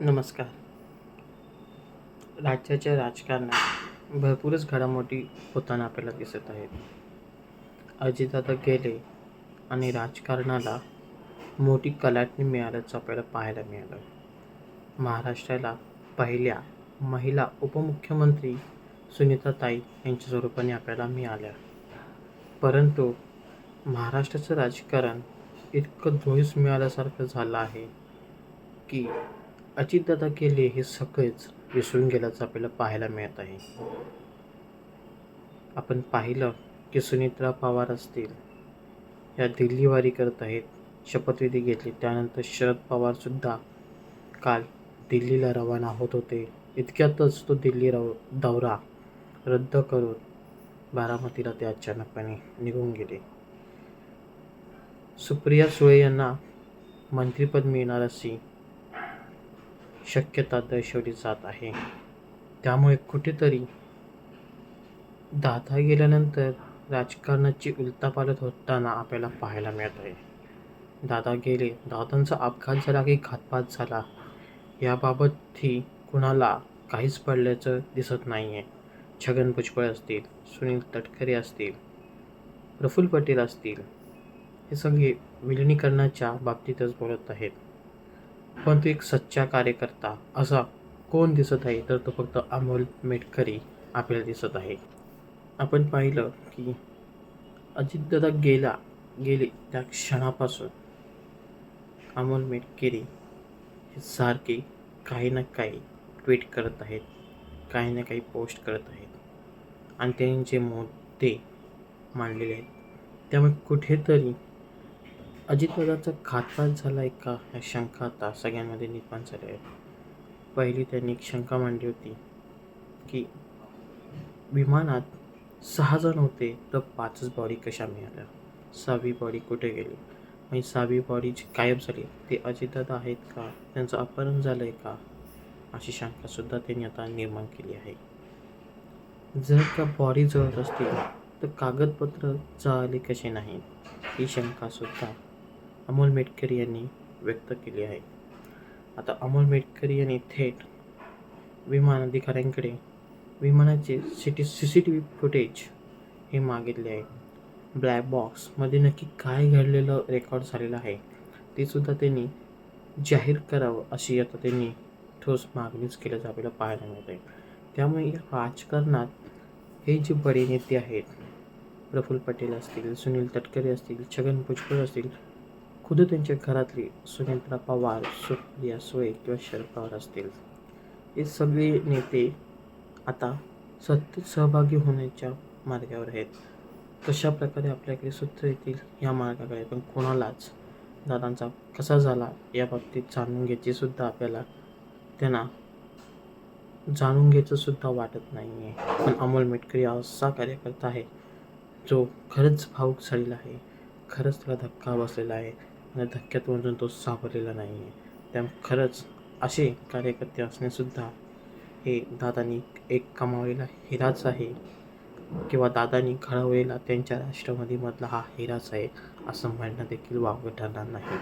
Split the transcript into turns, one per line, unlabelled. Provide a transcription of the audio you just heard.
नमस्कार. राज्याच्या राजकारणात भरपूरच घडामोडी होताना आपल्याला दिसत आहेत. अजितदादा गेले आणि राजकारणाला मोठी कलाटणी मिळाल्याचं आपल्याला पाहायला मिळालं. महाराष्ट्राला पहिल्या महिला उपमुख्यमंत्री सुनीताताई यांच्या स्वरूपाने आपल्याला मिळाल्या. परंतु महाराष्ट्राचं राजकारण इतकं धुळीस मिळाल्यासारखं झालं आहे की अजितदादा गेले हे सगळेच विसरून गेल्याचं आपल्याला पाहायला मिळत आहे. आपण पाहिलं की सुनित्रा पवार असतील या दिल्लीवारी करत आहेत शपथविधी घेतली. त्यानंतर शरद पवारसुद्धा काल दिल्लीला रवाना होत होते. इतक्यातच तो दिल्ली रव दौरा रद्द करून बारामतीला ते अचानकपणे निघून गेले. सुप्रिया सुळे यांना मंत्रिपद मिळणार अशी शक्यता दर्शवली जात आहे. त्यामुळे कुठेतरी दादा गेल्यानंतर राजकारणाची उलतापालत होताना आपल्याला पाहायला मिळत आहे दादा गेले दादांचा अपघात झाला की घातपात झाला याबाबतही कुणाला काहीच पडल्याचं दिसत नाही आहे छगन भुजबळ असतील सुनील तटकरे असतील प्रफुल्ल पटेल असतील हे सगळे विलिनीकरणाच्या बाबतीतच बोलत आहेत. पण तो एक सच्चा कार्यकर्ता. असा कोण दिसत आहे तर तो फक्त अमोल मेटकरी आपल्याला दिसत आहे. आपण पाहिलं की अजितदादा गेला गेले त्या क्षणापासून. अमोल मेटकरी हे सारखे काही ना काही ट्विट करत आहेत काही ना काही पोस्ट करत आहेत. आणि त्यांचे मुद्दे मांडलेले आहेत त्यामुळे कुठेतरी अजितदादाचा घातपात झाला आहे का? ह्या शंका आता सगळ्यांमध्ये निर्माण झाल्या आहेत. पहिली त्यांनी एक शंका मांडली होती की विमानात सहा जण होते तर पाचच बॉडी कशा मिळाल्या? सहावी बॉडी कुठे गेली? आणि सहावी बॉडी जी गायब झाली ते अजितदादा आहेत का? त्यांचं अपहरण झालं आहे का? अशी शंकासुद्धा त्यांनी आता निर्माण केली आहे. जर त्या बॉडी जळत असतील तर कागदपत्र जळाले कसे नाही ही शंकासुद्धा अमोल मेटकर यांनी व्यक्त केली आहे. आता अमोल मेटकर यांनी थेट विमान अधिकाऱ्यांकडे विमानाचे city C C T V footage हे मागितले आहे. ब्लॅक बॉक्समध्ये नक्की काय घडलेलं रेकॉर्ड झालेलं आहे ते सुद्धा त्यांनी जाहीर करावं अशी आता त्यांनी ठोस मागणीच केल्याचं आपल्याला पाहायला मिळत. आहे त्यामुळे या राजकारणात हे जे बडे नेते आहेत प्रफुल्ल पटेल असतील सुनील तटकरे असतील छगन भुजबळ असतील खुद त्यांच्या घरातली सुनेत्रा पवार सुप्रिया सुळे किंवा शरद पवार असतील. हे सगळे नेते आता सत्तेत सहभागी होण्याच्या मार्गावर आहेत. कशा प्रकारे आपल्याकडे सूत्र येतील या मार्गाकडे पण कोणालाच दादांचा कसा झाला या बाबतीत जाणून घ्यायची सुद्धा आपल्याला त्यांना जाणून घ्यायचं सुद्धा वाटत नाही आहे पण अमोल मेटकरी हा असा कार्यकर्ता आहे जो खरंच भाऊक झालेला आहे. खरंच त्याला धक्का बसलेला आहे. आणि धक्क्यात वाजून तो सापडलेला नाही आहे त्यामुळे खरंच असे कार्यकर्ते असणेसुद्धा हे दादानी एक कमावलेला हिराच आहे. किंवा दादानी घडवलेला त्यांच्या राष्ट्रवादीमधला हा हिराच आहे असं म्हणणं देखील वावगं ठरणार नाही.